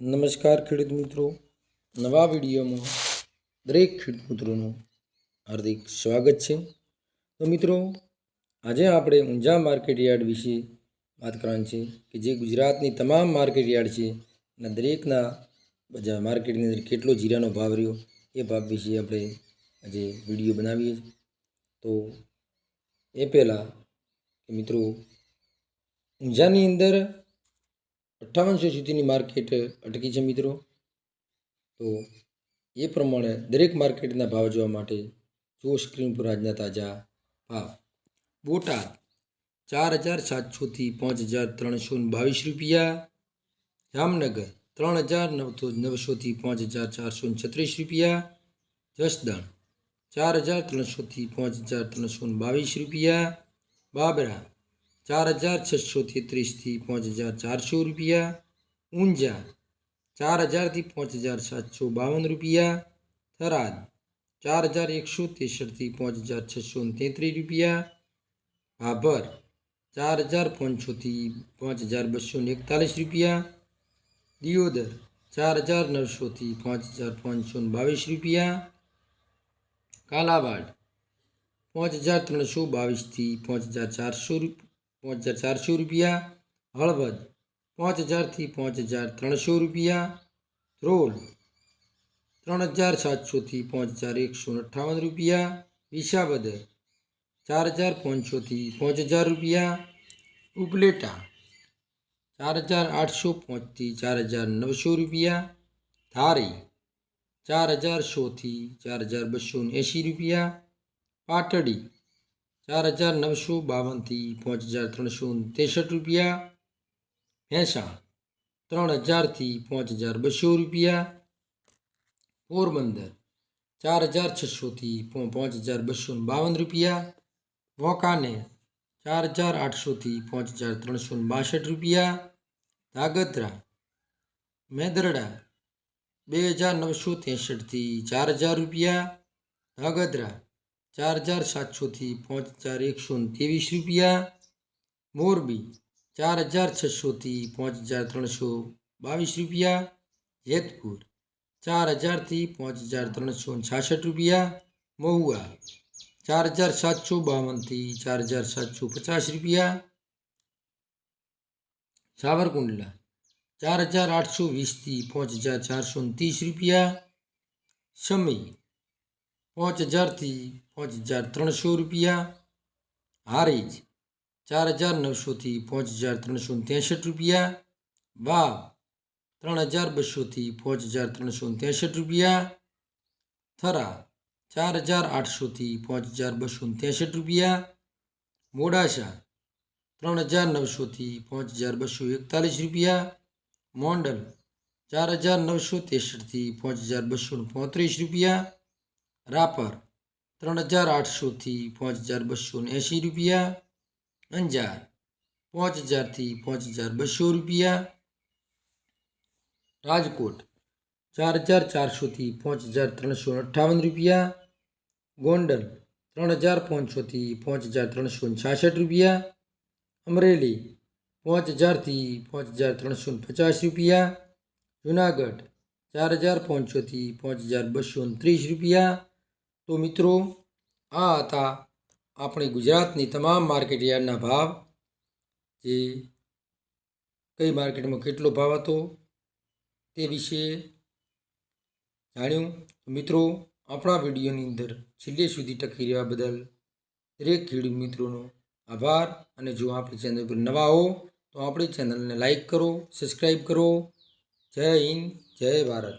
નમસ્કાર ખેડૂત મિત્રો નવા વિડીયોમાં દરેક ખેડૂત મિત્રોનું હાર્દિક સ્વાગત છે તો મિત્રો, આજે આપણે ઊંઝા માર્કેટ યાર્ડ વિશે વાત કરવાની છે કે જે ગુજરાતની તમામ માર્કેટ યાર્ડ છે અને દરેકના બજાર માર્કેટની અંદર કેટલો જીરાનો ભાવ રહ્યો એ ભાવ વિશે આપણે આજે વીડિયો બનાવીએ. તો એ પહેલાં મિત્રો, ઊંઝાની અંદર અઠ્ઠાવનસો સુધીની માર્કેટ અટકી છે મિત્રો. તો એ પ્રમાણે દરેક માર્કેટના ભાવ જોવા માટે જુઓ સ્ક્રીન પર આજના તાજા ભાવ. બોટાદ ચાર હજાર સાતસોથી પાંચ હજાર ત્રણસો બાવીસ રૂપિયા. જામનગર ત્રણ હજાર નવસો નવસોથી પાંચ હજાર ચારસો છત્રીસ રૂપિયા. જસદણ ચાર હજાર ત્રણસોથી પાંચ હજાર ત્રણસો બાવીસ રૂપિયા. બાબરા ચાર હજાર છસોથી ત્રીસથી પાંચ હજાર ચારસો રૂપિયા. ઊંઝા ચાર હજારથી પાંચ હજાર સાતસો બાવન રૂપિયા. થરાદ ચાર હજાર એકસો ત્રેસઠથી પાંચ હજાર છસો તેત્રીસ રૂપિયા. ભાભર ચાર હજાર પાંચસોથી પાંચ હજાર બસો એકતાલીસ રૂપિયા. દિયોદર ચાર હજાર નવસોથી પાંચ હજાર પાંચસો બાવીસ રૂપિયા. કાલાવાડ પાંચ હજાર ત્રણસો બાવીસથી પાંચ હજાર ચારસો રૂપ- પાંચ હજાર ચારસો રૂપિયા, હળવદ પાંચ હજારથી પાંચ હજાર ત્રણસો રૂપિયા, ધ્રોલ ત્રણ હજાર સાતસોથી પાંચ હજાર એકસો અઠ્ઠાવન રૂપિયા, વિસાવદર ચાર હજાર પાંચસોથી પાંચ હજાર રૂપિયા, ઉપલેટા ચાર હજાર આઠસો પાંચથી ચાર હજાર નવસો રૂપિયા, ધારી ચાર હજાર સોથી ચાર હજાર બસો એંશી રૂપિયા, પાટડી ચાર હજાર નવસો બાવનથી પાંચ હજાર ત્રણસો ત્રેસઠ રૂપિયા. ભેંસા ત્રણ હજારથી પાંચ હજાર બસો રૂપિયા. પોરબંદર ચાર હજાર છસોથી પાંચ હજાર બસો બાવન રૂપિયા. વોકાને ચાર હજાર આઠસોથી પાંચ હજાર ત્રણસો બાસઠ રૂપિયા. ધાગધ્રા મેદરડા બે હજાર નવસો ત્રેસઠથી ચાર હજાર રૂપિયા. ધાગધ્રા ચાર હજાર સાતસોથી પાંચ હજાર એકસો ત્રેવીસ રૂપિયા. મોરબી ચાર હજાર છસોથી પાંચ હજાર ત્રણસો બાવીસ રૂપિયા. જેતપુર ચાર હજારથી પાંચ હજાર ત્રણસો છાસઠ રૂપિયા. મહુવા ચાર હજાર સાતસો બાવનથી ચાર હજાર સાતસો પચાસ રૂપિયા. સાવરકુંડલા ચાર હજાર આઠસો વીસથી પાંચ હજાર ચારસો ને ત્રીસ રૂપિયા. સમી પાંચ હજારથી પાંચ હજાર ત્રણસો રૂપિયા. હારીજ ચાર હજાર નવસોથી પાંચ હજાર ત્રણસો ત્રેસઠ રૂપિયા. વાવ. ત્રણ હજાર બસોથી પાંચ હજાર ત્રણસો ત્રેસઠ રૂપિયા. થરા. ચાર હજાર આઠસોથી પાંચ હજાર બસો ત્રેસઠ રૂપિયા. મોડાસા. ત્રણ હજાર નવસોથી પાંચ હજાર બસો એકતાલીસ રૂપિયા. મોંડલ. ચાર હજાર નવસો ત્રેસઠથી પાંચ હજાર બસો પોત્રીસ રૂપિયા. રાપર. ત્રણ હજાર આઠસોથી પાંચ હજાર બસો ને એંશી રૂપિયા. અંજાર, પાંચ હજારથી પાંચ હજાર બસો રૂપિયા. રાજકોટ, ચાર હજાર ચારસોથી પાંચ હજાર ત્રણસો અઠ્ઠાવન રૂપિયા. ગોંડલ, ત્રણ હજાર પાંચસોથી પાંચ હજાર ત્રણસો છાસઠ રૂપિયા. અમરેલી, પાંચ હજારથી પાંચ હજાર ત્રણસો પચાસ રૂપિયા. જુનાગઢ, ચાર હજાર પાંચસોથી પાંચ હજાર બસો ત્રીસ રૂપિયા. તો મિત્રો, આ હતા આપણે ગુજરાતની તમામ માર્કેટ યાર્ડના ભાવ, જે કઈ માર્કેટમાં કેટલો ભાવ હતો તે વિશે જાણ્યું. મિત્રો, આપણા વિડીયોની અંદર છેલ્લે સુધી ટકી રહેવા બદલ દરેક ખેડૂત મિત્રોનો આભાર. અને જો આપણી ચેનલ પર નવા હો, તો આપણી ચેનલને લાઈક કરો, સબસ્ક્રાઈબ કરો. જય હિન્દ, જય ભારત.